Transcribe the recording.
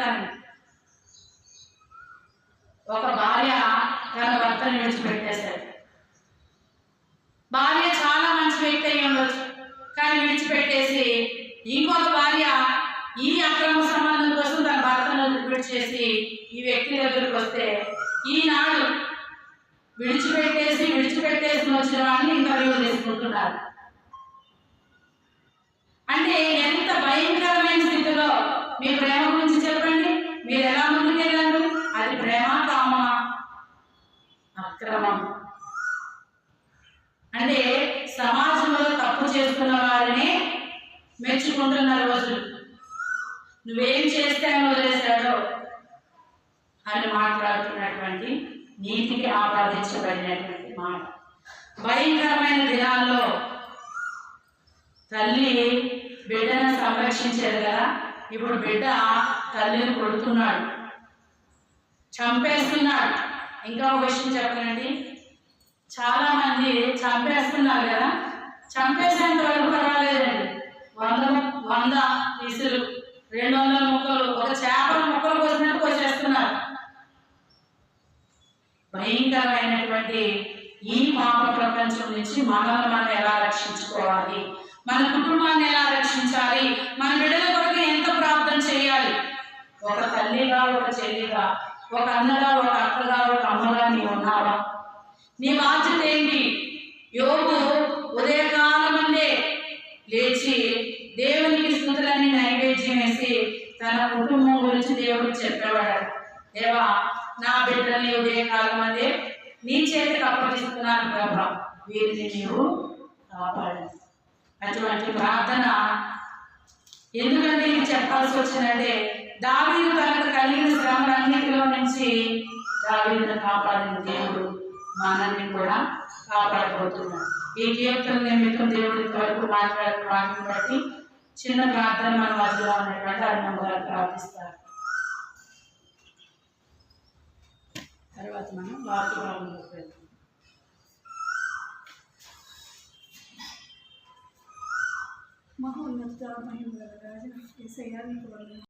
చెప్తాను ఒక భార్య తన భర్తను విడిచిపెట్టేశాడు భార్య చాలా మంచి వ్యక్తి అయి ఉండొచ్చు కానీ విడిచిపెట్టేసి ఇంకొక భార్య ఈ అక్రమ సంబంధం కోసం తన భర్తను విడిచేసి ఈ వ్యక్తి దగ్గరికి వస్తే ఈనాడు విడిచిపెట్టేసి విడిచిపెట్టేసి వచ్చిన వాడిని ఇంటర్వ్యూ తీసుకుంటున్నారు. అంటే ఎంత భయంకరమైన అక్రమం. అంటే సమాజంలో తప్పు చేస్తున్న వారిని మెచ్చుకుంటున్న రోజులు. నువ్వేం చేస్తే అని వదిలేశాడో అని మాట్లాడుతున్నటువంటి నీతికి ఆపాదించబడినటువంటి మాట. భయంకరమైన దినాల్లో తల్లి బిడ్డను సంరక్షించేది కదా. ఇప్పుడు బిడ్డ తల్లిని కొడుతున్నాడు. చంపేస్తున్నాడు. ఇంకా ఒక విషయం చెప్పనండి. చాలా మంది చంపేస్తున్నారు కదా చంపేసేంత వరకు పర్వాలేదండి. వంద వంద పీసులు రెండు వందల ముక్కలు ఒక చేపల ముక్కలు కోసినట్టు కోసేస్తున్నారు. భయంకరమైనటువంటి ఈ పాప ప్రపంచం నుంచి మనల్ని మనం ఎలా రక్షించుకోవాలి? మన కుటుంబాన్ని ఎలా రక్షించాలి? మన బిడ్డల కొరకు ఎంత ప్రార్థన చేయాలి? ఒక తల్లిగా ఒక చెల్లిగా ఒక అన్నగా ఒక అక్కగా అమ్మగా నీవు ఉన్నావా? నీ బాధ్యత ఏంటి? యోగు ఉదయకాలం అందే లేచి దేవునికి స్థుతులని నైవేద్యం వేసి తన కుటుంబం గురించి దేవుడు చెప్పేవాడు దేవా నా బిడ్డల్ని ఉదయకాలం అందే నీ చేతికి అప్పగిస్తున్నాను ప్రభా. వీరిని నీవు కాపాడు. అటువంటి ప్రార్థన ఎందుకంటే ఇది చెప్పాల్సి వచ్చిందంటే దావీదు తనకు కలిగిన శ్రమలన్నిటిలో నుంచి దావీదును కాపాడిన దేవుడు మనల్ని కూడా కాపాడబోతున్నాడు. ఈ కీర్తన నిమిత్తం దేవుడి వరకు మాట్లాడిన వాటిని బట్టి చిన్న ప్రార్థన మన మధ్యలో ఉన్నటువంటి అన్నం గారు ప్రార్థిస్తారు. తర్వాత మనం వాక్యభావంలోకి వెళ్తాం మహోన్నత మహిమ గల రాజా ఏసయ్యా నీకు